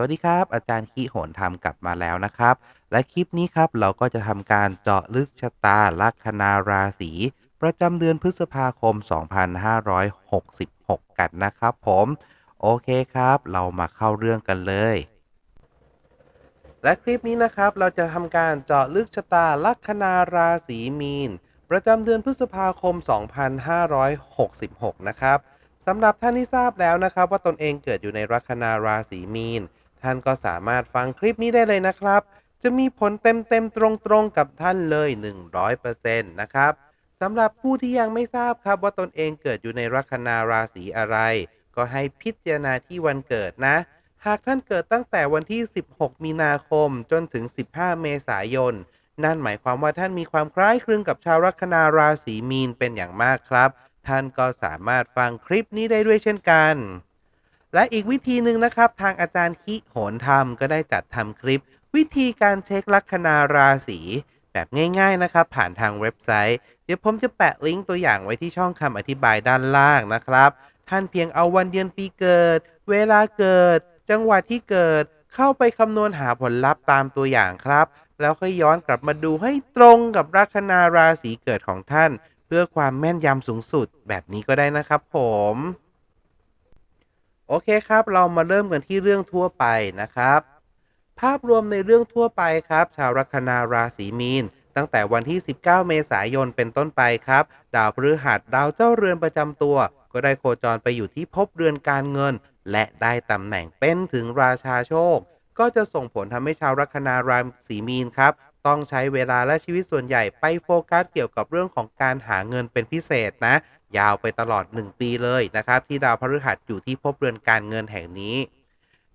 วัสดีครับ อาจารย์คิโหนทำกลับมาแล้วนะครับ และคลิปนี้ครับเราก็จะทำการเจาะลึกชะตาลัคนาราศีประจำเดือนพฤษภาคม 2566 กันนะครับผม โอเคครับ เรามาเข้าเรื่องกันเลย และคลิปนี้นะครับเราจะทำการเจาะลึกชะตาลัคนาราศีมีน ประจำเดือนพฤษภาคม 2566 นะครับสำหรับท่านที่ทราบแล้วนะครับ ว่าตนเองเกิดอยู่ในลัคนาราศีมีน ท่านก็สามารถฟังคลิปนี้ได้เลยนะครับ จะมีผลเต็มๆตรงๆกับท่านเลย 100%นะครับสำหรับผู้ที่ยังไม่ทราบครับว่าตนเองเกิดอยู่ในลัคนาราศีอะไร ก็ให้พิจารณาที่วันเกิดนะ หากท่านเกิดตั้งแต่วันที่ 16 มีนาคมจนถึง 15 เมษายน นั่นหมายความว่าท่านมีความคล้ายคลึงกับชาวลัคนาราศีมีนเป็นอย่างมากครับ ท่านก็สามารถฟังคลิปนี้ได้ด้วยเช่นกัน และอีกวิธีหนึ่งนะครับ ทางอาจารย์คิโหนธรรมก็ได้จัดทำคลิป วิธีการเช็คลัคนาราศีแบบง่าย ๆนะครับ ผ่านทางเว็บไซต์ เดี๋ยวผมจะแปะลิงก์ตัวอย่างไว้ที่ช่องคำอธิบายด้านล่างนะครับ ท่านเพียงเอาวันเดือนปีเกิด เวลาเกิด จังหวัดที่เกิด เข้าไปคำนวณหาผลลัพธ์ตามตัวอย่างครับ แล้วค่อยย้อนกลับมาดูให้ตรงกับลัคนาราศีเกิดของท่าน เพื่อความแม่นยำสูงสุดแบบนี้ก็ได้นะครับผม โอเคครับ เรามาเริ่มกันที่เรื่องทั่วไปนะครับ ภาพรวมในเรื่องทั่วไปครับ ชาวลัคนาราศีมีน ตั้งแต่วันที่ 19 เมษายนเป็นต้นไปครับ ดาวพฤหัสดาวเจ้าเรือนประจำตัว ก็ได้โคจรไปอยู่ที่ภพเรือนการเงิน และได้ตำแหน่งเป็นถึงราชาโชค ก็จะส่งผลทำให้ชาวลัคนาราศีมีนครับ ต้องใช้เวลาและชีวิตส่วนใหญ่ไปโฟกัสเกี่ยวกับเรื่องของการหาเงินเป็นพิเศษนะ ยาวไปตลอด 1 ปีเลยนะครับ ที่ดาวพฤหัสอยู่ที่ภพเรือนการเงินแห่งนี้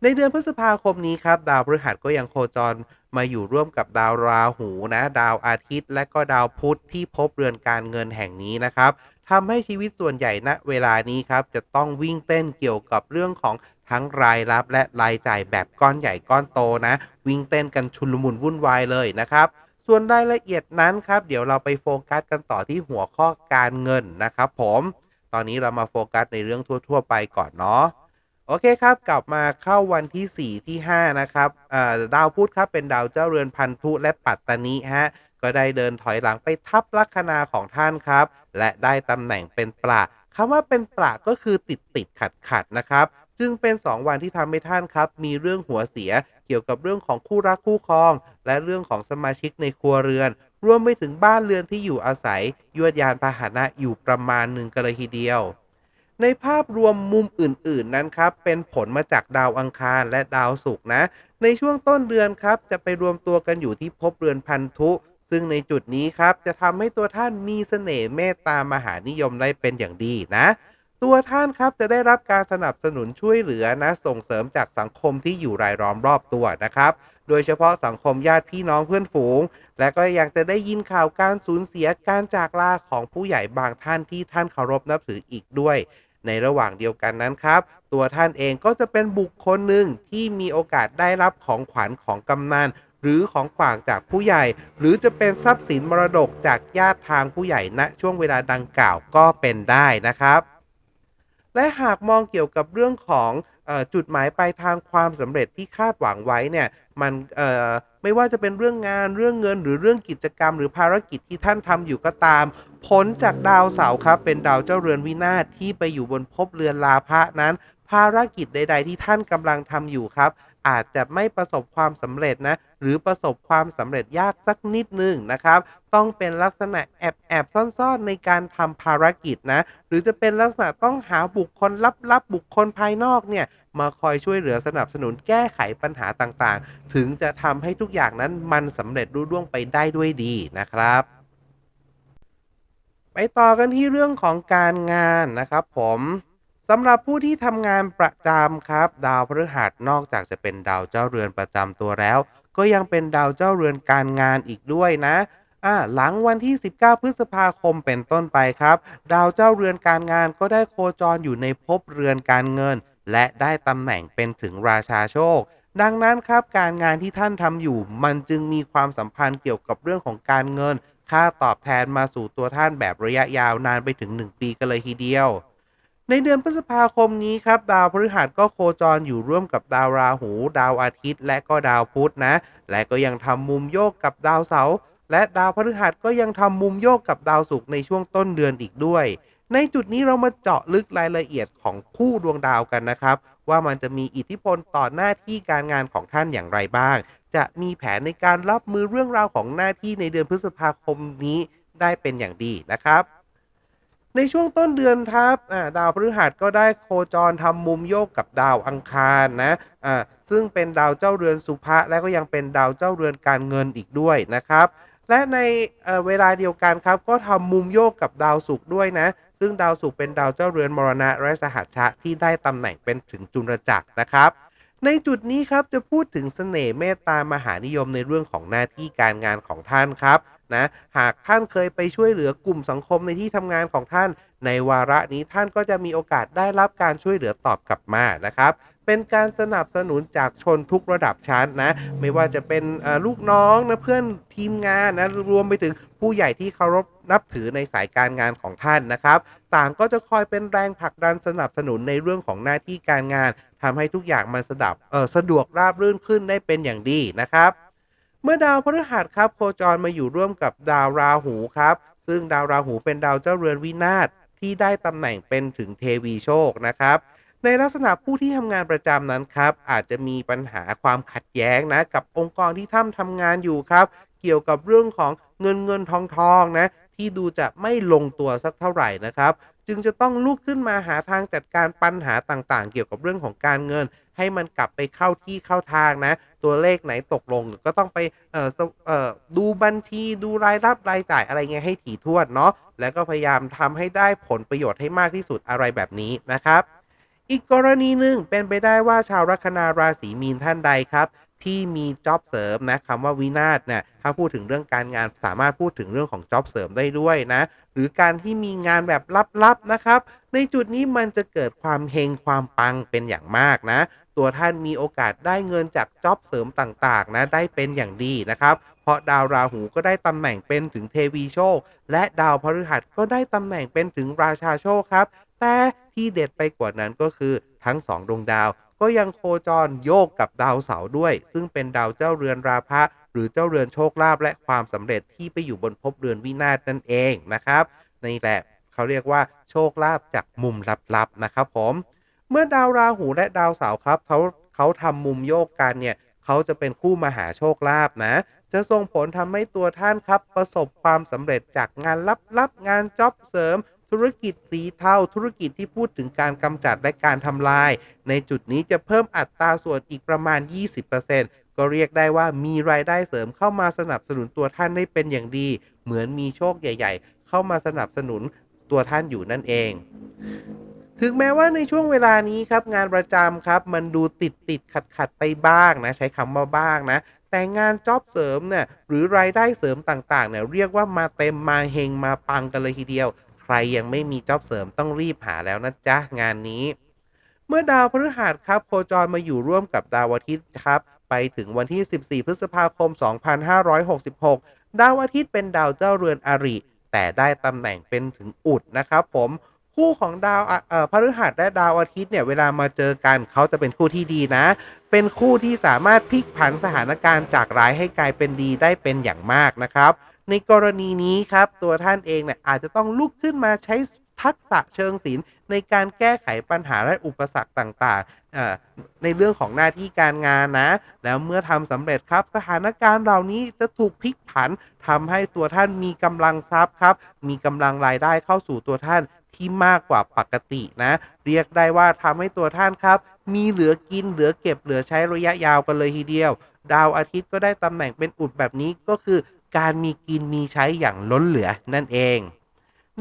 ในเดือนพฤษภาคมนี้ครับดาวพฤหัสก็ยังโคจรมาอยู่ร่วมกับดาวราหูนะ ดาวอาทิตย์ และก็ดาวพุธที่พบเรือนการเงินแห่งนี้นะครับทำให้ชีวิตส่วนใหญ่ณเวลานี้ครับจะต้องวิ่งเต้นเกี่ยวกับเรื่องของทั้งรายรับและรายจ่ายแบบก้อนใหญ่ก้อนโตนะ วิ่งเต้นกันชุลมุนวุ่นวายเลยนะครับ ส่วนรายละเอียดนั้นครับ เดี๋ยวเราไปโฟกัสกันต่อที่หัวข้อการเงินนะครับผม ตอนนี้เรามาโฟกัสในเรื่องทั่ว ๆ ไปก่อนเนาะ โอเคครับ กลับมาเข้าวันที่ 4 ที่ 5 นะครับดาวพุธครับเป็นดาวเจ้าเรือนพันธุและปัตตานีฮะ ก็ได้เดินถอยหลังไปทับลัคนาของท่านครับ และได้ตำแหน่งเป็นปราคำว่าเป็นปราก็คือติดติดขัดขัดนะครับ จึงเป็น 2 วันที่ทำให้ท่านครับ มีเรื่องหัวเสีย เกี่ยวกับเรื่องของคู่รักคู่ครอง และเรื่องของสมาชิกในครัวเรือน รวมไปถึงบ้านเรือนที่อยู่อาศัย ยวดยานพาหนะอยู่ประมาณหนึ่งกันเลยทีเดียว ในภาพรวมมุมอื่น ๆ นั้นครับ เป็นผลมาจากดาวอังคารและดาวศุกร์นะ ในช่วงต้นเดือนครับ จะไปรวมตัวกันอยู่ที่ภพเรือนพันธุ ซึ่งในจุดนี้ครับจะทำให้ตัวท่านมีเสน่ห์เมตตามหานิยมได้เป็นอย่างดีนะ ตัวท่านครับจะได้รับการสนับสนุนช่วยเหลือนะส่งเสริมจากสังคมที่อยู่รายล้อมรอบตัวนะครับ โดยเฉพาะสังคมญาติพี่น้องเพื่อนฝูง และก็ยังจะได้ยินข่าวการสูญเสียการจากลาของผู้ใหญ่บางท่านที่ท่านเคารพนับถืออีกด้วย ในระหว่างเดียวกันนั้นครับ ตัวท่านเองก็จะเป็นบุคคลหนึ่งที่มีโอกาสได้รับของขวัญของกำนันหรือของฝากจากผู้ใหญ่ หรือจะเป็นทรัพย์สินมรดกจากญาติทางผู้ใหญ่ณช่วงเวลาดังกล่าวก็เป็นได้นะครับ และหากมองเกี่ยวกับเรื่องของจุดหมายปลายทางความสำเร็จที่คาดหวังไว้เนี่ยมันไม่ว่าจะเป็นเรื่องงานเรื่องเงิน หรือเรื่องกิจกรรม หรือภารกิจที่ท่านทำอยู่ก็ตาม ผลจากดาวเสาร์ครับ เป็นดาวเจ้าเรือนวินาศที่ไปอยู่บนภพเรือนลาภะนั้น ภารกิจใด ๆ ที่ท่านกำลังทำอยู่ครับ อาจจะไม่ประสบความสำเร็จนะ หรือประสบความสำเร็จยากสักนิดหนึ่งนะครับ ต้องเป็นลักษณะแอบแอบซ่อนๆในการทำภารกิจนะ หรือจะเป็นลักษณะต้องหาบุคคลลับๆบุคคลภายนอกเนี่ยมาคอยช่วยเหลือสนับสนุนแก้ไขปัญหาต่างๆ ถึงจะทำให้ทุกอย่างนั้นมันสำเร็จรุ่ร่วงไปได้ด้วยดีนะครับไปต่อกันที่เรื่องของการงานนะครับผม สำหรับผู้ที่ทำงานประจำครับ ดาวพฤหัสนอกจากจะเป็นดาวเจ้าเรือนประจำตัวแล้ว ก็ยังเป็นดาวเจ้าเรือนการงานอีกด้วยนะอ่าหลังวันที่ 19 พฤษภาคมเป็นต้นไปครับ ดาวเจ้าเรือนการงานก็ได้โคจรอยู่ในภพเรือนการเงิน และได้ตำแหน่งเป็นถึงราชาโชค ดังนั้นครับการงานที่ท่านทำอยู่ มันจึงมีความสัมพันธ์เกี่ยวกับเรื่องของการเงิน ค่าตอบแทนมาสู่ตัวท่านแบบระยะยาวนานไปถึง 1 ปีกันเลยทีเดียว ในเดือนพฤษภาคมนี้ครับ ดาวพฤหัสก็โคจรอยู่ร่วมกับดาวราหู ดาวอาทิตย์ และก็ดาวพุธนะ และก็ยังทำมุมโยกกับดาวเสาร์และดาวพฤหัสก็ยังทำมุมโยกกับดาวศุกร์ในช่วงต้นเดือนอีกด้วย ในจุดนี้เรามาเจาะลึกรายละเอียดของคู่ดวงดาวกันนะครับ ว่ามันจะมีอิทธิพลต่อหน้าที่การงานของท่านอย่างไรบ้าง จะมีแผนในการรับมือเรื่องราวของหน้าที่ในเดือนพฤษภาคมนี้ได้เป็นอย่างดีนะครับ ในช่วงต้นเดือนครับดาวพฤหัสก็ได้โคจรทำมุมโยกกับดาวอังคารนะซึ่งเป็นดาวเจ้าเรือนสุภะและก็ยังเป็นดาวเจ้าเรือนการเงินอีกด้วยนะครับ และในเเวลาเดียวกันครับก็ทำมุมโยกกับดาวศุกร์ด้วยนะ ซึ่งดาวศุกร์เป็นดาวเจ้าเรือนมรณะและสหัชชะที่ได้ตำแหน่งเป็นถึงจุลจักรนะครับในจุดนี้ครับจะพูดถึงเสน่ห์เมตตามหานิยมในเรื่องของหน้าที่การงานของท่านครับ นะ หากท่านเคยไปช่วยเหลือกลุ่มสังคมในที่ทำงานของท่าน ในวาระนี้ท่านก็จะมีโอกาสได้รับการช่วยเหลือตอบกลับมานะครับเป็นการสนับสนุนจากชนทุกระดับชั้นนะ ไม่ว่าจะเป็นลูกน้องนะเพื่อนทีมงานนะรวมไปถึงผู้ใหญ่ที่เคารพนับถือในสายการงานของท่านนะครับ ต่างก็จะคอยเป็นแรงผลักดันสนับสนุนในเรื่องของหน้าที่การงานทำให้ทุกอย่างมันสดับสะดวกราบรื่นขึ้นได้เป็นอย่างดีนะครับ เมื่อดาวพฤหัสครับโคจรมาอยู่ร่วมกับดาวราหูครับ ซึ่งดาวราหูเป็นดาวเจ้าเรือนวินาศที่ได้ตำแหน่งเป็นถึงเทวีโชคนะครับในลักษณะผู้ที่ทำงานประจำนั้นครับ อาจจะมีปัญหาความขัดแย้งนะ กับองค์กรที่ท่านทำงานอยู่ครับ เกี่ยวกับเรื่องของเงินเงินทองทองนะ ที่ดูจะไม่ลงตัวสักเท่าไหร่นะครับ จึงจะต้องลุกขึ้นมาหาทางจัดการปัญหาต่างๆ เกี่ยวกับเรื่องของการเงิน ให้มันกลับไปเข้าที่เข้าทางนะ ตัวเลขไหนตกลงก็ต้องไปเออเออดูบัญชีดูรายรับรายจ่ายอะไรเงี้ยให้ถี่ถ้วนเนาะแล้วก็พยายามทำให้ได้ผลประโยชน์ให้มากที่สุดอะไรแบบนี้นะครับ อีกกรณีหนึ่งเป็นไปได้ว่าชาวลัคนาราศีมีนท่านใดครับที่มีจ็อบเสริมนะคำว่าวินาศเนี่ยถ้าพูดถึงเรื่องการงานสามารถพูดถึงเรื่องของจ็อบเสริมได้ด้วยนะ หรือการที่มีงานแบบลับๆนะครับ ในจุดนี้มันจะเกิดความเฮงความปังเป็นอย่างมากนะ ตัวท่านมีโอกาสได้เงินจากจ็อบเสริมต่างๆนะได้เป็นอย่างดีนะครับเพราะดาวราหูก็ได้ตำแหน่งเป็นถึงเทวีโชค และดาวพฤหัสก็ได้ตำแหน่งเป็นถึงราชาโชคครับ แต่ที่เด็ดไปกว่านั้นก็คือทั้งสองดวงดาวก็ยังโคจรโยกกับดาวเสาร์ด้วย ซึ่งเป็นดาวเจ้าเรือนราพะ หรือเจ้าเรือนโชคลาภและความสำเร็จที่ไปอยู่บนภพเรือนวินาศนั่นเองนะครับนี่แหละเขาเรียกว่าโชคลาภจากมุมลับๆนะครับผม เมื่อดาวราหูและดาวเสาร์ครับเขาเขาทำมุมโยกกันเนี่ยเขาจะเป็นคู่มหาโชคลาภนะ จะส่งผลทำให้ตัวท่านครับ ประสบความสำเร็จจากงานลับๆงานจ็อบเสริม ธุรกิจสีเทาธุรกิจที่พูดถึงการกำจัดและการทำลาย ในจุดนี้จะเพิ่มอัตราส่วนอีกประมาณ 20%ก็เรียกได้ว่ามีรายได้เสริมเข้ามาสนับสนุนตัวท่านได้เป็นอย่างดี เหมือนมีโชคใหญ่ ๆ เข้ามาสนับสนุนตัวท่านอยู่นั่นเอง ถึงแม้ว่าในช่วงเวลานี้ครับงานประจำครับ มันดูติดติดขัดขัดไปบ้างนะ ใช้คำว่าบ้างนะ แต่งานจ็อบเสริมเนี่ยหรือรายได้เสริมต่างๆเนี่ยเรียกว่ามาเต็มมาเฮงมาปังกันเลยทีเดียว ใครยังไม่มีจ็อบเสริมต้องรีบหาแล้วนะจ๊ะงานนี้ เมื่อดาวพฤหัสครับโคจรมาอยู่ร่วมกับดาวอาทิตย์ครับ ไปถึงวันที่ 14 พฤษภาคม 2566 ดาวอาทิตย์เป็นดาวเจ้าเรือนอริแต่ได้ตำแหน่งเป็นถึงอุดนะครับผม คู่ของดาวเอ่อพฤหัสและดาวอาทิตย์เนี่ยเวลามาเจอกันเขาจะเป็นคู่ที่ดีนะ เป็นคู่ที่สามารถพลิกผันสถานการณ์จากร้ายให้กลายเป็นดีได้เป็นอย่างมากนะครับ ในกรณีนี้ครับตัวท่านเองเนี่ยอาจจะต้องลุกขึ้นมาใช้ทักษะเชิงศิลป์ในการแก้ไขปัญหาและอุปสรรคต่างๆ ในเรื่องของหน้าที่การงานนะ แล้วเมื่อทำสำเร็จครับ สถานการณ์เหล่านี้จะถูกพลิกผันทำให้ตัวท่านมีกำลังทรัพย์ครับ มีกำลังรายได้เข้าสู่ตัวท่าน ที่มากกว่าปกตินะ เรียกได้ว่าทำให้ตัวท่านครับ มีเหลือกินเหลือเก็บเหลือใช้ระยะยาวกันเลยทีเดียว ดาวอาทิตย์ก็ได้ตำแหน่งเป็นอุดแบบนี้ก็คือ การมีกินมีใช้อย่างล้นเหลือนั่นเอง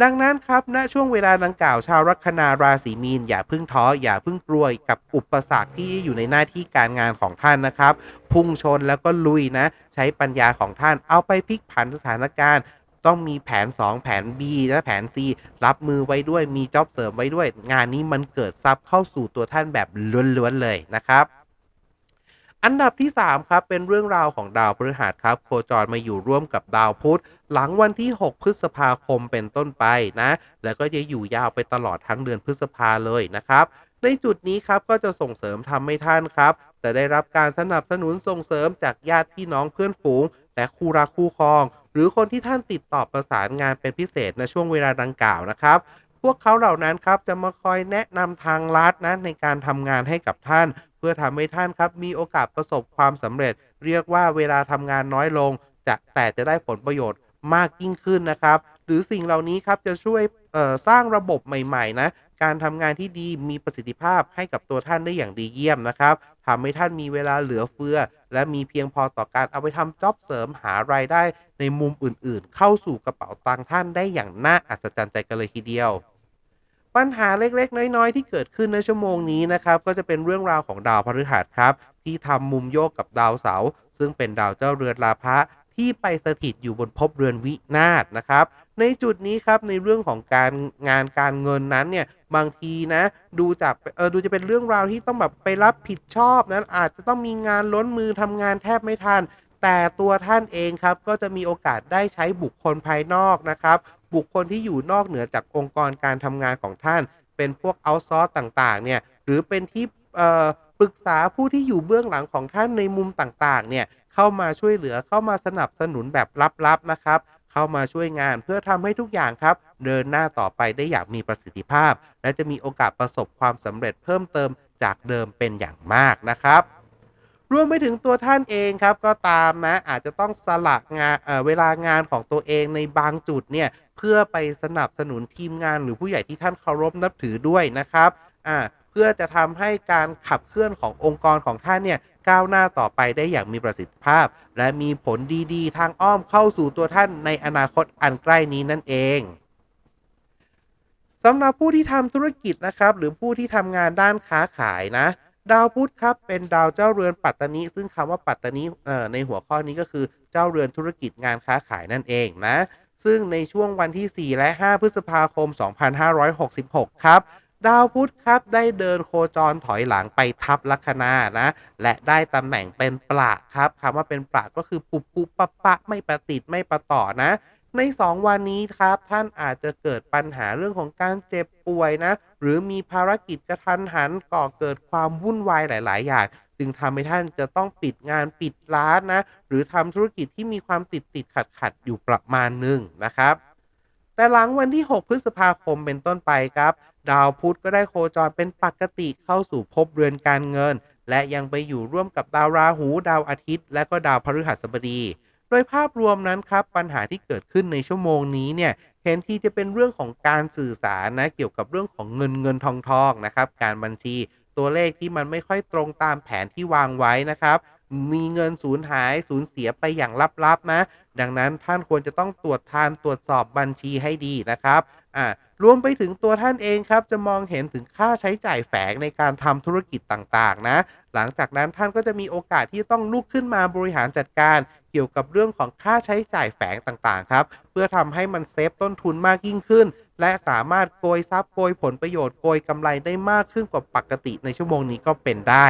ดังนั้นครับณช่วงเวลาดังกล่าวชาวลัคนาราศีมีน อย่าเพึ่งท้ออย่าเพึ่งกลัวกับอุปสรรคที่อยู่ในหน้าที่การงานของท่านนะครับ พุ่งชนแล้วก็ลุยนะ ใช้ปัญญาของท่านเอาไปพลิกผันสถานการณ์ ต้องมีแผน 2 แผน B และแผน C รับมือไว้ด้วยมีจ็อบเสริมไว้ด้วย งานนี้มันเกิดซับเข้าสู่ตัวท่านแบบล้วนๆเลยนะครับอันดับที่ 3 ครับ เป็นเรื่องราวของดาวพฤหัสครับ โคจรมาอยู่ร่วมกับดาวพุธ หลังวันที่ 6 พฤษภาคมเป็นต้นไปนะ แล้วก็จะอยู่ยาวไปตลอดทั้งเดือนพฤษภาเลยนะครับ ในจุดนี้ครับก็จะส่งเสริมทำให้ท่านครับ จะได้รับการสนับสนุนส่งเสริมจากญาติพี่น้องเพื่อนฝูง และคู่รักคู่ครอง หรือคนที่ท่านติดต่อประสานงานเป็นพิเศษในช่วงเวลาดังกล่าวนะครับ พวกเขาเหล่านั้นครับจะมาคอยแนะนำทางลัดนะในการทำงานให้กับท่าน เพื่อทำให้ท่านครับมีโอกาสประสบความสำเร็จ เรียกว่าเวลาทำงานน้อยลง จะแต่จะได้ผลประโยชน์มากยิ่งขึ้นนะครับ หรือสิ่งเหล่านี้ครับจะช่วยสร้างระบบใหม่ๆนะ การทำงานที่ดีมีประสิทธิภาพให้กับตัวท่านได้อย่างดีเยี่ยมนะครับทำให้ท่านมีเวลาเหลือเฟือ และมีเพียงพอต่อการเอาไปทำจ็อบเสริมหารายได้ในมุมอื่นๆ เข้าสู่กระเป๋าตังค์ท่านได้อย่างน่าอัศจรรย์ใจกันเลยทีเดียว ปัญหาเล็กๆ น้อยๆ ที่เกิดขึ้นในชั่วโมงนี้นะครับ ก็จะเป็นเรื่องราวของดาวพฤหัสครับ ที่ทำมุมโยกกับดาวเสาร์ซึ่งเป็นดาวเจ้าเรือนลาภะ ที่ไปสถิตอยู่บนภพเรือนวินาศนะครับ ในจุดนี้ครับในเรื่องของการงานการเงินนั้นเนี่ยบางทีนะดูจากเออดูจะเป็นเรื่องราวที่ต้องแบบไปรับผิดชอบนั้นอาจจะต้องมีงานล้นมือทำงานแทบไม่ทัน แต่ตัวท่านเองครับก็จะมีโอกาสได้ใช้บุคคลภายนอกนะครับ บุคคลที่อยู่นอกเหนือจากองค์กรการทำงานของท่าน เป็นพวกเอาซอร์สต่างๆเนี่ยหรือเป็นที่ปรึกษาผู้ที่อยู่เบื้องหลังของท่านในมุมต่างๆเนี่ย เข้ามาช่วยเหลือเข้ามาสนับสนุนแบบลับๆนะครับ เข้ามาช่วยงานเพื่อทำให้ทุกอย่างครับ เดินหน้าต่อไปได้อย่างมีประสิทธิภาพ และจะมีโอกาสประสบความสำเร็จเพิ่มเติมจากเดิมเป็นอย่างมากนะครับรวมไปถึงตัวท่านเองครับก็ตามนะอาจจะต้องสละงานเเวลางานของตัวเองในบางจุดเนี่ยเพื่อไปสนับสนุนทีมงานหรือผู้ใหญ่ที่ท่านเคารพนับถือด้วยนะครับอ่าเพื่อจะทำให้การขับเคลื่อนขององค์กรของท่านเนี่ย ก้าวหน้าต่อไปได้อย่างมีประสิทธิภาพ และมีผลดีๆ ทางอ้อมเข้าสู่ตัวท่านในอนาคตอันใกล้นี้นั่นเองสำหรับผู้ที่ทำธุรกิจนะครับ หรือผู้ที่ทำงานด้านค้าขายนะ ดาวพุธครับเป็นดาวเจ้าเรือนปัตตานีซึ่งคำว่าปัตตานีในหัวข้อนี้ก็คือเจ้าเรือนธุรกิจงานค้าขายนั่นเองนะซึ่งในช่วงวันที่ 4 และ 5 พฤษภาคม 2566 ครับ ดาวพุธครับได้เดินโคจรถอยหลังไปทับลัคนานะ และได้ตำแหน่งเป็นปละครับคำว่าเป็นปละก็คือปุบปุบปะปะไม่ประติดไม่ประต่อนะ ใน 2 วันนี้ครับท่านอาจจะเกิดปัญหาเรื่องของการเจ็บป่วยนะ หรือมีภารกิจกระทันหันก่อเกิดความวุ่นวายหลาย ๆ อย่างจึงทำให้ท่านจะต้องปิดงานปิดร้านนะ หรือทำธุรกิจที่มีความติดติดขัดขัดอยู่ประมาณหนึ่งนะครับ แต่หลังวันที่ 6 พฤษภาคมเป็นต้นไปครับ ดาวพุธก็ได้โคจรเป็นปกติเข้าสู่ภพเรือนการเงิน และยังไปอยู่ร่วมกับดาวราหู ดาวอาทิตย์ และก็ดาวพฤหัสบดี โดยภาพรวมนั้นครับปัญหาที่เกิดขึ้นในชั่วโมงนี้เนี่ยเห็นทีจะเป็นเรื่องของการสื่อสารนะเกี่ยวกับเรื่องของเงินเงินทองทองนะครับการบัญชีตัวเลขที่มันไม่ค่อยตรงตามแผนที่วางไว้นะครับ มีเงินสูญหายสูญเสียไปอย่างลับๆนะ ดังนั้นท่านควรจะต้องตรวจทานตรวจสอบบัญชีให้ดีนะครับ อ่า รวมไปถึงตัวท่านเองครับจะมองเห็นถึงค่าใช้จ่ายแฝงในการทำธุรกิจต่างๆ นะ หลังจากนั้นท่านก็จะมีโอกาสที่ต้องลุกขึ้นมาบริหารจัดการ เกี่ยวกับเรื่องของค่าใช้จ่ายแฝงต่างๆ ครับ เพื่อทำให้มันเซฟต้นทุนมากยิ่งขึ้น และสามารถโกยทรัพย์โกยผลประโยชน์โกยกำไรได้มากขึ้นกว่าปกติในชั่วโมงนี้ก็เป็นได้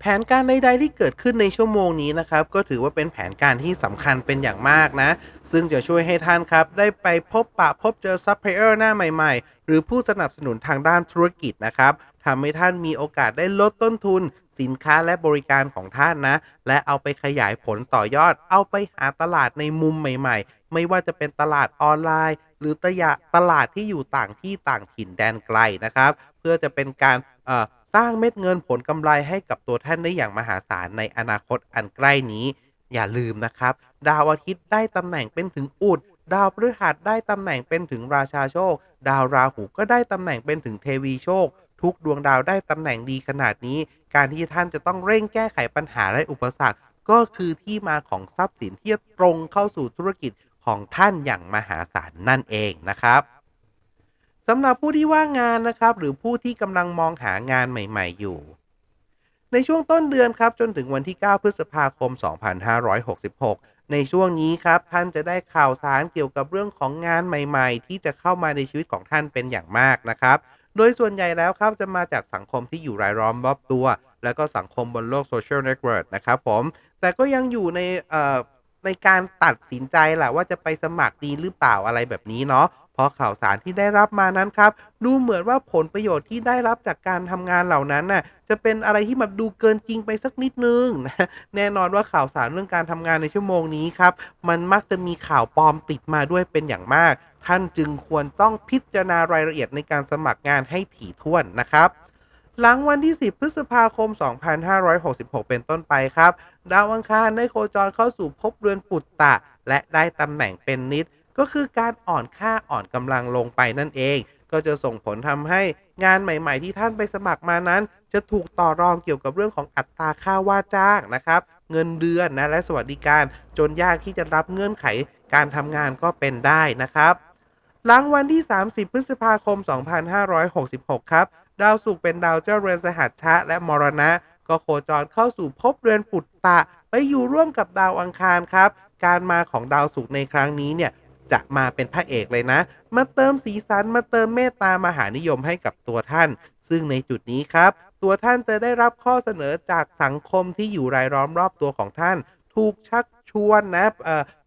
แผนการใดๆที่เกิดขึ้นในชั่วโมงนี้นะครับ ก็ถือว่าเป็นแผนการที่สำคัญเป็นอย่างมากนะ ซึ่งจะช่วยให้ท่านครับ ได้ไปพบปะพบเจอซัพพลายเออร์หน้าใหม่ๆ หรือผู้สนับสนุนทางด้านธุรกิจนะครับทำให้ท่านมีโอกาสได้ลดต้นทุน สินค้าและบริการของท่านนะ และเอาไปขยายผลต่อยอด เอาไปหาตลาดในมุมใหม่ ๆ ไม่ว่าจะเป็นตลาดออนไลน์ หรือตยะตลาดที่อยู่ต่างที่ต่างถิ่นแดนไกลนะครับ เพื่อจะเป็นการเอ่อ ร้างเม็ดเงินผลกำไรให้กับตัวท่านได้อย่างมหาศาลในอนาคตอันใกล้นี้ อย่าลืมนะครับ ดาวอาทิตย์ได้ตำแหน่งเป็นถึงอุด ดาวพฤหัสได้ตำแหน่งเป็นถึงราชาโชค ดาวราหูก็ได้ตำแหน่งเป็นถึงเทวีโชค ทุกดวงดาวได้ตำแหน่งดีขนาดนี้ การที่ท่านจะต้องเร่งแก้ไขปัญหาและอุปสรรค ก็คือที่มาของทรัพย์สินที่จะตรงเข้าสู่ธุรกิจของท่านอย่างมหาศาลนั่นเองนะครับ สำหรับผู้ที่ว่างงานนะครับ หรือผู้ที่กำลังมองหางานใหม่ ๆ อยู่ ในช่วงต้นเดือนครับ จนถึงวันที่ 9 พฤษภาคม 2566 ในช่วงนี้ครับ ท่านจะได้ข่าวสารเกี่ยวกับเรื่องของงานใหม่ ๆ ที่จะเข้ามาในชีวิตของท่านเป็นอย่างมากนะครับ โดยส่วนใหญ่แล้วครับจะมาจากสังคมที่อยู่รายล้อมรอบตัว แล้วก็สังคมบนโลก Social Network นะครับผม แต่ก็ยังอยู่ในเอ่อในการตัดสินใจแหละว่าจะไปสมัครดีหรือเปล่าอะไรแบบนี้เนาะ เพราะข่าวสารที่ได้รับมานั้นครับ ดูเหมือนว่าผลประโยชน์ที่ได้รับจากการทำงานเหล่านั้นน่ะจะเป็นอะไรที่แบบดูเกินจริงไปสักนิดนึงนะแน่นอนว่าข่าวสารเรื่องการทำงานในชั่วโมงนี้ครับ มันมักจะมีข่าวปลอมติดมาด้วยเป็นอย่างมาก ท่านจึงควรต้องพิจารณารายละเอียดในการสมัครงานให้ถี่ถ้วนนะครับหลังวันที่ 10 พฤษภาคม 2566 เป็นต้นไปครับ ดาวอังคารได้โคจรเข้าสู่ภพเรือนปุตตะ และได้ตำแหน่งเป็นนิด ก็คือการอ่อนค่าอ่อนกำลังลงไปนั่นเอง ก็จะส่งผลทำให้งานใหม่ ๆ ที่ท่านไปสมัครมานั้น จะถูกต่อรองเกี่ยวกับเรื่องของอัตราค่าว่าจ้างนะครับ เงินเดือนนะและสวัสดิการ จนยากที่จะรับเงื่อนไขการทำงานก็เป็นได้นะครับ หลังวันที่ 30 พฤษภาคม 2566 ครับ ดาวศุกร์เป็นดาวเจ้าเรือนสหัชชะ และมรณะ ก็โคจรเข้าสู่ภพเรือนปุตตะ ไปอยู่ร่วมกับดาวอังคารครับ การมาของดาวศุกร์ในครั้งนี้เนี่ย จะมาเป็นพระเอกเลยนะ มาเติมสีสันมาเติมเมตตามหานิยมให้กับตัวท่าน ซึ่งในจุดนี้ครับ ตัวท่านจะได้รับข้อเสนอจากสังคมที่อยู่รายล้อมรอบตัวของท่าน ถูกชักชวนนะ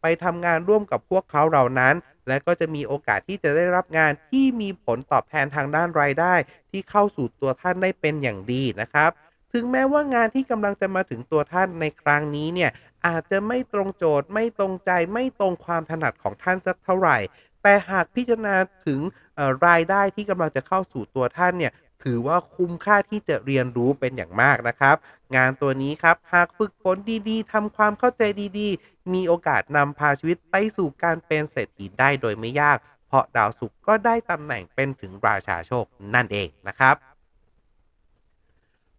ไปทำงานร่วมกับพวกเขาเหล่านั้น และก็จะมีโอกาสที่จะได้รับงานที่มีผลตอบแทนทางด้านรายได้ ที่เข้าสู่ตัวท่านได้เป็นอย่างดีนะครับถึงแม้ว่างานที่กำลังจะมาถึงตัวท่านในครั้งนี้เนี่ย อาจจะไม่ตรงโจทย์ไม่ตรงใจไม่ตรงความถนัดของท่านสักเท่าไหร่ แต่หากพิจารณาถึงรายได้ที่กำลังจะเข้าสู่ตัวท่านเนี่ยถือว่าคุ้มค่าที่จะเรียนรู้เป็นอย่างมากนะครับ งานตัวนี้ครับ หากฝึกฝนดีๆทำความเข้าใจดีๆ มีโอกาสนำพาชีวิตไปสู่การเป็นเศรษฐีได้โดยไม่ยาก เพราะดาวศุกร์ก็ได้ตำแหน่งเป็นถึงราชาโชคนั่นเองนะครับ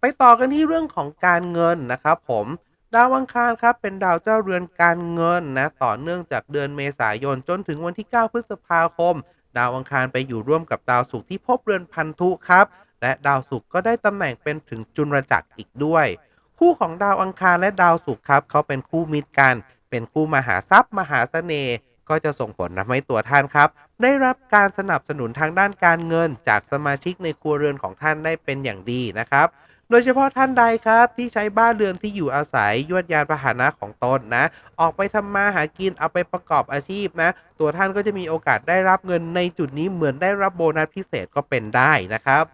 ไปต่อกันที่เรื่องของการเงินนะครับผม ดาวอังคารครับเป็นดาวเจ้าเรือนการเงินนะต่อเนื่องจากเดือนเมษายนจนถึงวันที่ 9 พฤษภาคม ดาวอังคารไปอยู่ร่วมกับดาวศุกร์ที่พบเรือนพันธุครับ และดาวศุกร์ก็ได้ตำแหน่งเป็นถึงจุลจักรอีกด้วย คู่ของดาวอังคารและดาวศุกร์ครับเขาเป็นคู่มิตรกัน เป็นคู่มหาทรัพย์มหาเสน่ห์ก็จะส่งผลทำให้ตัวท่านครับ ได้รับการสนับสนุนทางด้านการเงิน จากสมาชิกในครัวเรือนของท่านได้เป็นอย่างดีนะครับ โดยเฉพาะท่านใดครับที่ใช้บ้านเรือนที่อยู่อาศัยยวดยานพาหนะของตนนะ ออกไปทำมาหากินเอาไปประกอบอาชีพนะ ตัวท่านก็จะมีโอกาสได้รับเงินในจุดนี้เหมือนได้รับโบนัสพิเศษก็เป็นได้นะครับ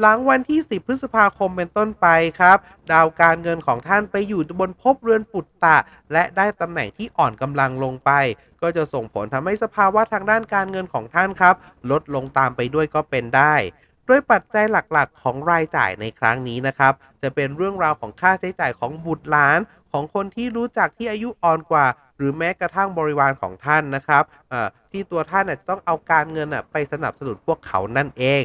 หลังวันที่ 10 พฤษภาคมเป็นต้นไปครับ ดาวการเงินของท่านไปอยู่บนภพเรือนปุตตะ และได้ตำแหน่งที่อ่อนกำลังลงไป ก็จะส่งผลทำให้สภาวะทางด้านการเงินของท่านครับ ลดลงตามไปด้วยก็เป็นได้ โดยปัจจัยหลักๆ ของรายจ่ายในครั้งนี้นะครับ จะเป็นเรื่องราวของค่าใช้จ่ายของบุตรหลาน ของคนที่รู้จักที่อายุอ่อนกว่า หรือแม้กระทั่งบริวารของท่านนะครับที่ตัวท่านน่ะต้องเอาการเงินไปสนับสนุนพวกเขานั่นเอง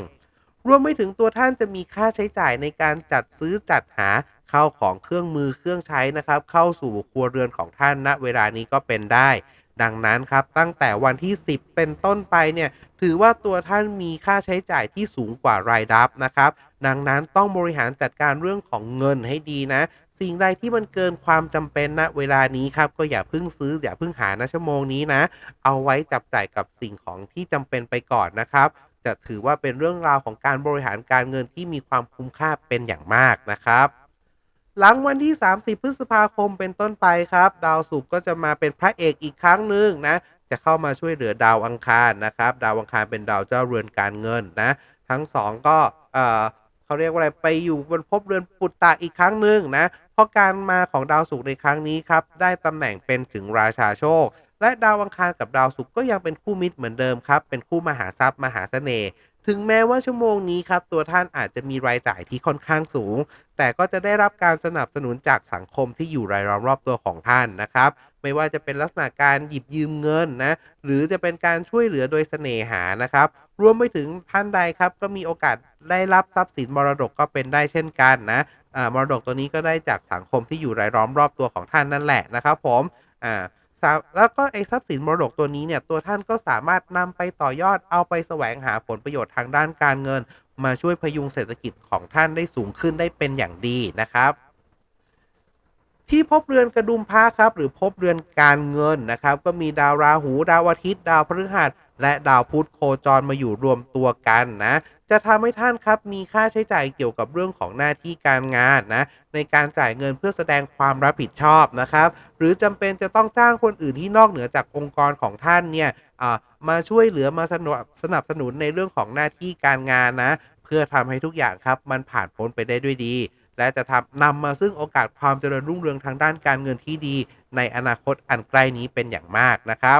รวมไปถึงตัวท่านจะมีค่าใช้จ่ายในการจัดซื้อจัดหาเข้าของเครื่องมือเครื่องใช้นะครับ เข้าสู่ครัวเรือนของท่านณเวลานี้ก็เป็นได้ ดังนั้นครับตั้งแต่วันที่ 10 เป็นต้นไปเนี่ยถือว่าตัวท่านมีค่าใช้จ่ายที่สูงกว่ารายรับนะครับ ดังนั้นต้องบริหารจัดการเรื่องของเงินให้ดีนะ สิ่งใดที่มันเกินความจำเป็นณเวลานี้ครับก็อย่าเพิ่งซื้ออย่าเพิ่งหานะชั่วโมงนี้นะ เอาไว้จับจ่ายกับสิ่งของที่จำเป็นไปก่อนนะครับ จะถือว่าเป็นเรื่องราวของการบริหารการเงินที่มีความคุ้มค่าเป็นอย่างมากนะครับ หลังวันที่ 30 พฤษภาคมเป็นต้นไปครับ ดาวศุกร์ก็จะมาเป็นพระเอกอีกครั้งหนึ่งนะ จะเข้ามาช่วยเหลือดาวอังคารนะครับ ดาวอังคารเป็นดาวเจ้าเรือนการเงินนะ ทั้งสองก็เอ่อเขาเรียกว่าอะไรไปอยู่บนภพเรือนปุตตะอีกครั้งหนึ่งนะ เพราะการมาของดาวศุกร์ในครั้งนี้ครับ ได้ตำแหน่งเป็นถึงราชาโชค และดาวอังคารกับดาวศุกร์ก็ยังเป็นคู่มิตรเหมือนเดิมครับ เป็นคู่มหาทรัพย์มหาเสน่ห์ ถึงแม้ว่าชั่วโมงนี้ครับ ตัวท่านอาจจะมีรายจ่ายที่ค่อนข้างสูง แต่ก็จะได้รับการสนับสนุนจากสังคมที่อยู่รายล้อมรอบตัวของท่านนะครับ ไม่ว่าจะเป็นลักษณะการหยิบยืมเงินนะ หรือจะเป็นการช่วยเหลือโดยเสน่หานะครับ รวมไปถึงท่านใดครับ ก็มีโอกาสได้รับทรัพย์สินมรดกก็เป็นได้เช่นกันนะอ่ามรดกตัวนี้ก็ได้จากสังคมที่อยู่รายล้อมรอบตัวของท่านนั่นแหละนะครับ ผมอ่า แล้วก็ไอ้ทรัพย์สินมรดกตัวนี้เนี่ยตัวท่านก็สามารถนำไปต่อยอดเอาไปแสวงหาผลประโยชน์ทางด้านการเงิน มาช่วยพยุงเศรษฐกิจของท่านได้สูงขึ้นได้เป็นอย่างดีนะครับ ที่พบเรือนกระดุมพระครับ หรือพบเรือนการเงินนะครับ ก็มีดาวราหู ดาวอาทิตย์ ดาวพฤหัสและดาวพุธโคจรมาอยู่รวมตัวกันนะ จะจะทำให้ท่านครับมีค่าใช้จ่ายเกี่ยวกับเรื่องของหน้าที่การงานนะในการจ่ายเงินเพื่อแสดงความรับผิดชอบนะครับ หรือจำเป็นจะต้องจ้างคนอื่นที่นอกเหนือจากองค์กรของท่านเนี่ยอ่ามาช่วยเหลือมาสนับสนับสนุนในเรื่องของหน้าที่การงานนะ เพื่อทำให้ทุกอย่างครับมันผ่านพ้นไปได้ด้วยดี และจะทำนำมาซึ่งโอกาสความเจริญรุ่งเรืองทางด้านการเงินที่ดี ในอนาคตอันใกล้นี้เป็นอย่างมากนะครับ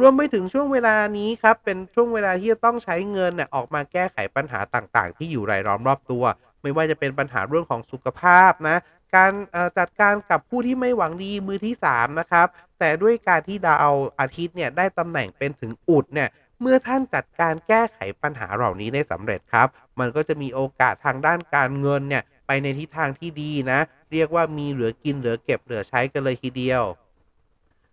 รวมไปถึงช่วงเวลานี้ครับ เป็นช่วงเวลาที่จะต้องใช้เงินเนี่ยออกมาแก้ไขปัญหาต่างๆ ที่อยู่รายล้อมรอบตัว ไม่ว่าจะเป็นปัญหาเรื่องของสุขภาพนะ การจัดการกับผู้ที่ไม่หวังดีมือที่สามนะครับ แต่ด้วยการที่ดาวอาทิตย์เนี่ยได้ตำแหน่งเป็นถึงอุดเนี่ยเมื่อท่านจัดการแก้ไขปัญหาเหล่านี้ได้สำเร็จครับ มันก็จะมีโอกาสทางด้านการเงินเนี่ยไปในทิศทางที่ดีนะ เรียกว่ามีเหลือกินเหลือเก็บเหลือใช้กันเลยทีเดียว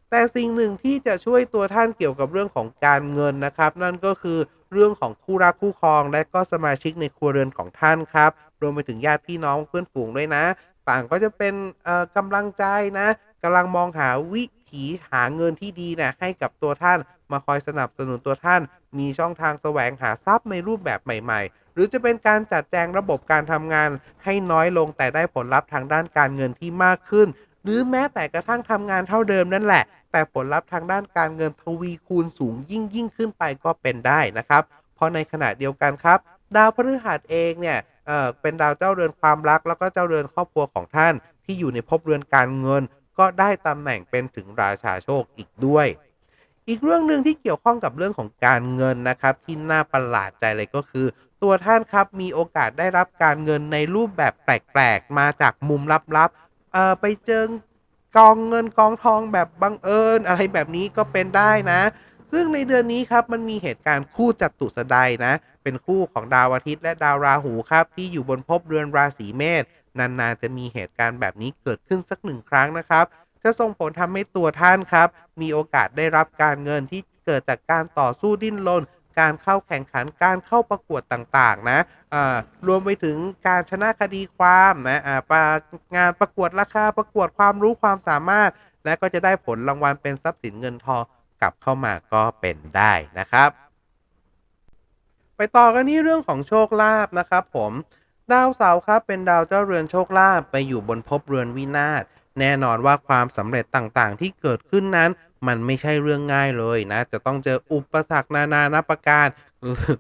แต่สิ่งหนึ่งที่จะช่วยตัวท่านเกี่ยวกับเรื่องของการเงินนะครับ นั่นก็คือเรื่องของคู่รักคู่ครอง และก็สมาชิกในครัวเรือนของท่านครับรวมไปถึงญาติพี่น้องเพื่อนฝูงด้วยนะ ต่างก็จะเป็นเอ่อกำลังใจนะกำลังมองหาวิถีหาเงินที่ดีนะให้กับตัวท่านมาคอยสนับสนุนตัวท่าน มีช่องทางแสวงหาทรัพย์ในรูปแบบใหม่ ๆ หรือจะเป็นการจัดแจงระบบการทำงานให้น้อยลงแต่ได้ผลลัพธ์ทางด้านการเงินที่มากขึ้น หรือแม้แต่กระทั่งทำงานเท่าเดิมนั่นแหละ แต่ผลลัพธ์ทางด้านการเงินทวีคูณสูงยิ่งยิ่งขึ้นไปก็เป็นได้นะครับ เพราะในขณะเดียวกันครับ ดาวพฤหัสเองเนี่ยเอ่อเป็นดาวเจ้าเรือนความรัก แล้วก็เจ้าเรือนครอบครัวของท่าน ที่อยู่ในภพเรือนการเงิน ก็ได้ตำแหน่งเป็นถึงราชาโชคอีกด้วย อีกเรื่องหนึ่งที่เกี่ยวข้องกับเรื่องของการเงินนะครับที่น่าประหลาดใจเลยก็คือตัวท่านครับมีโอกาสได้รับการเงินในรูปแบบแปลก ๆ มาจากมุมลับๆ เอ่อไปเจอกองเงินกองทองแบบบังเอิญอะไรแบบนี้ก็เป็นได้นะ ซึ่งในเดือนนี้ครับมันมีเหตุการณ์คู่จัตุสดายนะ เป็นคู่ของดาวอาทิตย์และดาวราหูครับ ที่อยู่บนภพเรือนราศีเมษนานๆจะมีเหตุการณ์แบบนี้เกิดขึ้นสักหนึ่งครั้งนะครับ จะส่งผลทำให้ตัวท่านครับ มีโอกาสได้รับการเงินที่เกิดจากการต่อสู้ดิ้นรน การเข้าแข่งขันการเข้าประกวดต่างๆนะรวมไปถึงการชนะคดีความนะงานประกวดราคาประกวดความรู้ความสามารถ และก็จะได้ผลรางวัลเป็นทรัพย์สินเงินทองกลับเข้ามาก็เป็นได้นะครับ ไปต่อกันที่เรื่องของโชคลาภนะครับ ผมดาวเสาร์ครับเป็นดาวเจ้าเรือนโชคลาภไปอยู่บนภพเรือนวินาศแน่นอนว่าความสำเร็จต่างๆ ที่เกิดขึ้นนั้น มันไม่ใช่เรื่องง่ายเลยนะ จะต้องเจออุปสรรคนานานาประการ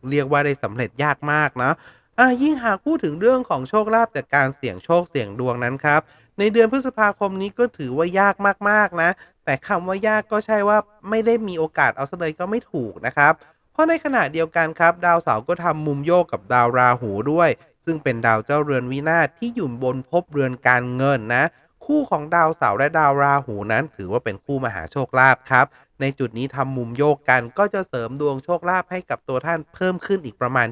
เรียกว่าได้สำเร็จยากมากนะอะยิ่งหากพูดถึงเรื่องของโชคลาภจากการเสี่ยงโชคเสี่ยงดวงนั้นครับ ในเดือนพฤษภาคมนี้ก็ถือว่ายากมากๆนะ แต่คำว่ายากก็ใช่ว่าไม่ได้มีโอกาสเอาซะเลยก็ไม่ถูกนะครับ เพราะในขณะเดียวกันครับ ดาวเสาร์ก็ทำมุมโยกกับดาวราหูด้วย ซึ่งเป็นดาวเจ้าเรือนวินาศที่อยู่บนภพเรือนการเงินนะ คู่ของดาวเสาร์และดาวราหูนั้น ถือว่าเป็นคู่มหาโชคลาภครับ ในจุดนี้ทำมุมโยกกันก็จะเสริมดวงโชคลาภให้กับตัวท่านเพิ่มขึ้นอีกประมาณ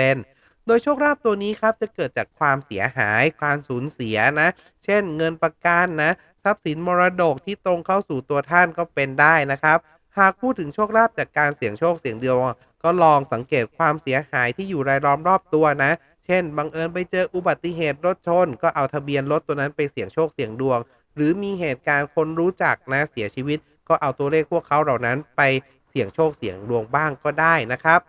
20%โดยโชคลาภตัวนี้ครับจะเกิดจากความเสียหาย ความสูญเสียนะ เช่น เงินประกันนะ ทรัพย์สินมรดกที่ตรงเข้าสู่ตัวท่านก็เป็นได้นะครับ หากพูดถึงโชคลาภจากการเสี่ยงโชคเสี่ยงดวงก็ลองสังเกตความเสียหายที่อยู่รายล้อมรอบตัวนะ เช่น บังเอิญไปเจออุบัติเหตุรถชน ก็เอาทะเบียนรถตัวนั้นไปเสี่ยงโชคเสี่ยงดวง หรือมีเหตุการณ์คนรู้จักนะเสียชีวิต ก็เอาตัวเลขพวกเขาเหล่านั้นไปเสี่ยงโชคเสี่ยงดวงบ้างก็ได้นะครับ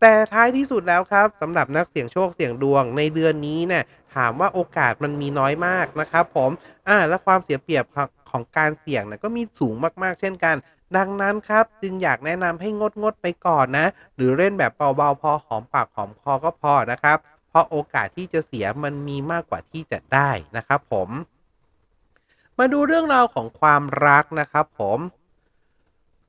แต่ท้ายที่สุดแล้วครับสำหรับนักเสี่ยงโชคเสี่ยงดวงในเดือนนี้เนี่ยถามว่าโอกาสมันมีน้อยมากนะครับ ผมอ่าและความเสียเปรียบของการเสี่ยงนี่ยก็มีสูงมากๆ เช่นกันดังนั้นครับจึงอยากแนะนำให้งดงดไปก่อนนะ หรือเล่นแบบเบาๆพอหอมปากหอมคอก็พอนะครับ ราะโอกาสที่จะเสียมันมีมากกว่าที่จะได้นะครับผม มาดูเรื่องราวของความรักนะครับผม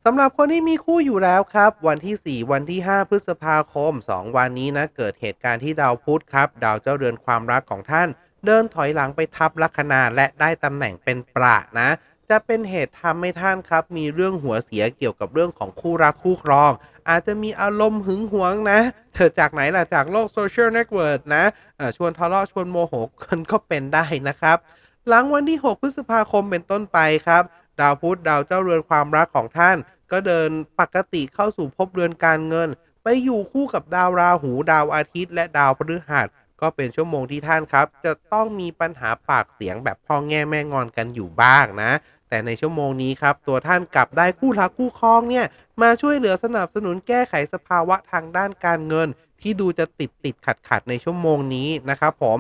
สำหรับคนที่มีคู่อยู่แล้วครับ วันที่ 4 วันที่ 5 พฤษภาคม 2 วันนี้นะ เกิดเหตุการณ์ที่ดาวพุธครับ ดาวเจ้าเรือนความรักของท่าน เดินถอยหลังไปทับลัคนาและได้ตำแหน่งเป็นประนะ จะเป็นเหตุทำให้ท่านครับ มีเรื่องหัวเสียเกี่ยวกับเรื่องของคู่รักคู่ครอง อาจจะมีอารมณ์หึงหวงนะ เธอจากไหนล่ะ จากโลกโซเชียลเน็ตเวิร์กนะอ่าชวนทะเลาะชวนโมโหกันก็เป็นได้นะครับ หลังวันที่ 6 พฤษภาคมเป็นต้นไปครับ ดาวพุธดาวเจ้าเรือนความรักของท่าน ก็เดินปกติเข้าสู่ภพเรือนการเงิน ไปอยู่คู่กับดาวราหู ดาวอาทิตย์ และดาวพฤหัสก็เป็นชั่วโมงที่ท่านครับ จะต้องมีปัญหาปากเสียงแบบพ่อแง่แม่งอนกันอยู่บ้างนะ แต่ในชั่วโมงนี้ครับ ตัวท่านกลับได้คู่รักคู่ครองเนี่ย มาช่วยเหลือสนับสนุนแก้ไขสภาวะทางด้านการเงิน ที่ดูจะติดติดขัดขัดในชั่วโมงนี้นะครับผม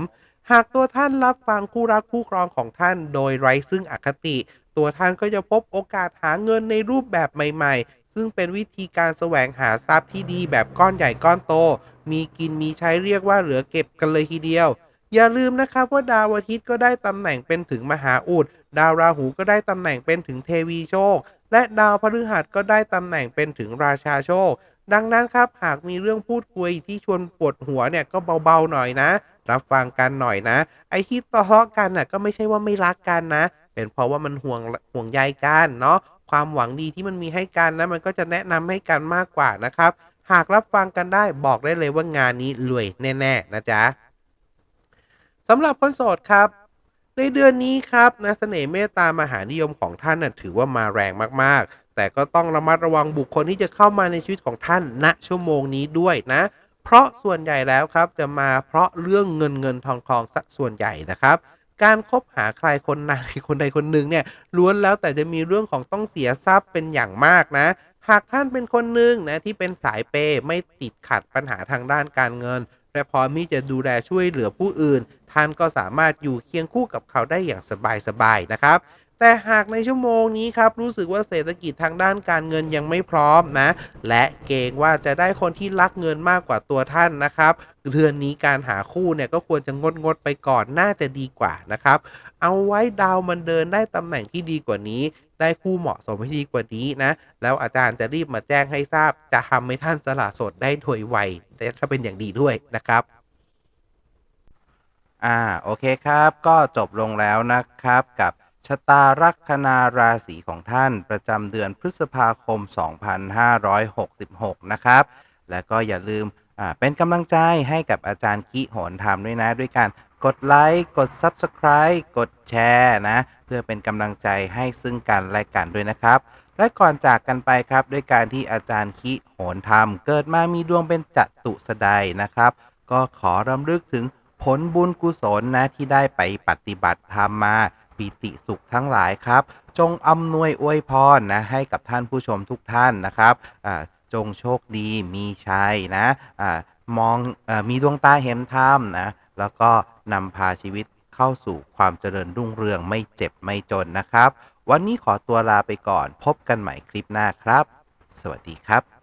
หากตัวท่านรับฟังคู่รักคู่ครองของท่าน โดยไร้ซึ่งอคติ ตัวท่านก็จะพบโอกาสหาเงินในรูปแบบใหม่ ๆ ซึ่งเป็นวิธีการแสวงหาทรัพย์ที่ดีแบบก้อนใหญ่ก้อนโต มีกินมีใช้เรียกว่าเหลือเก็บกันเลยทีเดียว อย่าลืมนะครับว่าดาวอาทิตย์ก็ได้ตำแหน่งเป็นถึงมหาอุด ดาวราหูก็ได้ตำแหน่งเป็นถึงเทวีโชค และดาวพฤหัสก็ได้ตำแหน่งเป็นถึงราชาโชค ดังนั้นครับหากมีเรื่องพูดคุยที่ชวนปวดหัวเนี่ยก็เบาๆหน่อยนะ รับฟังกันหน่อยนะ ไอ้ที่ทะเลาะกันน่ะก็ไม่ใช่ว่าไม่รักกันนะ เป็นเพราะว่ามันห่วงห่วงใยกันเนาะความหวังดีที่มันมีให้กันนะมันก็จะแนะนำให้กันมากกว่านะครับ หากรับฟังกันได้บอกได้เลยว่างานนี้รวยแน่ ๆ นะจ๊ะ สำหรับคนโสดครับ ในเดือนนี้ครับนะเสน่ห์เมตตามหานิยมของท่านนะถือว่ามาแรงมากๆ แต่ก็ต้องระมัดระวังบุคคลที่จะเข้ามาในชีวิตของท่านณชั่วโมงนี้ด้วยนะ เพราะส่วนใหญ่แล้วครับจะมาเพราะเรื่องเงินเงินทองทองสักส่วนใหญ่นะครับการคบหาใครคนใดคนใดคนหนึ่งเนี่ยล้วนแล้วแต่จะมีเรื่องของต้องเสียทรัพย์เป็นอย่างมากนะ หากท่านเป็นคนหนึ่งนะที่เป็นสายเปไม่ติดขัดปัญหาทางด้านการเงินและพร้อมที่จะดูแลช่วยเหลือผู้อื่น ท่านก็สามารถอยู่เคียงคู่กับเขาได้อย่างสบายๆนะครับแต่หากในชั่วโมงนี้ครับรู้สึกว่าเศรษฐกิจทางด้านการเงินยังไม่พร้อมนะ และเกรงว่าจะได้คนที่รักเงินมากกว่าตัวท่านนะครับเดือนนี้การหาคู่เนี่ยก็ควรจะงดงดๆไปก่อนน่าจะดีกว่านะครับ เอาไว้ดาวมันเดินได้ตำแหน่งที่ดีกว่านี้ ได้คู่เหมาะสมที่ดีกว่านี้นะ แล้วอาจารย์จะรีบมาแจ้งให้ทราบ จะทำให้ท่านสละสดได้โดยไวแต่ถ้าเป็นอย่างดีด้วยนะครับ อ่าโอเคครับ ก็จบลงแล้วนะครับกับชะตาลัคนาราศีของท่านประจำเดือนพฤษภาคม 2566 นะครับ และก็อย่าลืมอ่าเป็นกำลังใจให้กับอาจารย์กิโหนทำด้วยนะ ด้วยการกดไลค์กด Subscribe กดแชร์นะ เพื่อเป็นกำลังใจให้ซึ่งกันและกันด้วยนะครับ และก่อนจากกันไปครับ ด้วยการที่อาจารย์คิโหนธรรม เกิดมามีดวงเป็นจัตุสดายนะครับ ก็ขอรำลึกถึง ผลบุญกุศลนะที่ได้ไปปฏิบัติธรรมมาปิติสุขทั้งหลายครับ จงอำนวยอวยพรนะให้กับท่านผู้ชมทุกท่านนะครับจงโชคดีมีชัยนะอามองอมีดวงตาเห็นธรรมนะแล้วก็นำพาชีวิตเข้าสู่ความเจริญรุ่งเรืองไม่เจ็บไม่จนนะครับ วันนี้ขอตัวลาไปก่อนพบกันใหม่คลิปหน้าครับ สวัสดีครับ